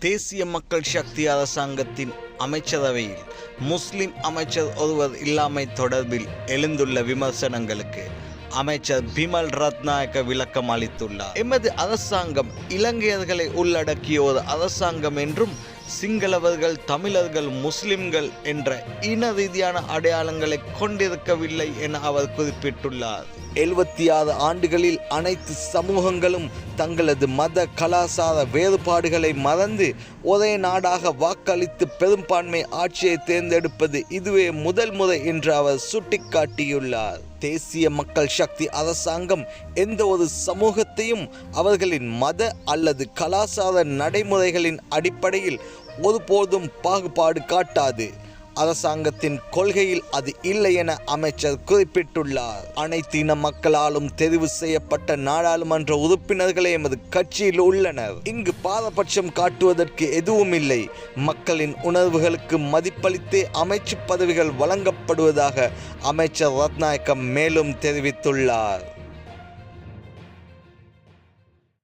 தேசிய மக்கள் சக்தி அரசாங்கத்தின் அமைச்சரவையில் முஸ்லிம் அமைச்சர் ஒருவர் இல்லாமை தொடர்பில் எழுந்துள்ள விமர்சனங்களுக்கு அமைச்சர் பிமல் ரத்நாயக்க விளக்கம் அளித்துள்ளார். எமது அரசாங்கம் இலங்கையர்களை உள்ளடக்கிய ஒரு அரசாங்கம் என்றும் சிங்களவர்கள் தமிழர்கள் முஸ்லிம்கள் என்ற இன ரீதியான அடையாளங்களை கொண்டிருக்கவில்லை என அவர் குறிப்பிட்டுள்ளார். எழுபத்தி ஆறு ஆண்டுகளில் அனைத்து சமூகங்களும் தங்களது மத கலாசார வேறுபாடுகளை மறந்து ஒரே நாடாக வாக்களித்து பெரும்பான்மை ஆட்சியை தேர்ந்தெடுப்பது இதுவே முதல் முறை என்று அவர் சுட்டிக்காட்டியுள்ளார். தேசிய மக்கள் சக்தி அரசாங்கம் எந்த ஒரு சமூகத்தையும் அவர்களின் மத அல்லது கலாசார நடைமுறைகளின் அடிப்படையில் ஒருபோதும் பாகுபாடு காட்டாது. அரசாங்கத்தின் கொள்கையில் அது இல்லை என அமைச்சர் குறிப்பிட்டுள்ளார். அனைத்து இன மக்களாலும் தெரிவு செய்யப்பட்ட நாடாளுமன்ற உறுப்பினர்களே எமது கட்சியில் உள்ளனர். இங்கு பாரபட்சம் காட்டுவதற்கு எதுவும் இல்லை. மக்களின் உணர்வுகளுக்கு மதிப்பளித்தே அமைச்சு பதவிகள் வழங்கப்படுவதாக அமைச்சர் ரத்நாயக்கம் மேலும் தெரிவித்துள்ளார்.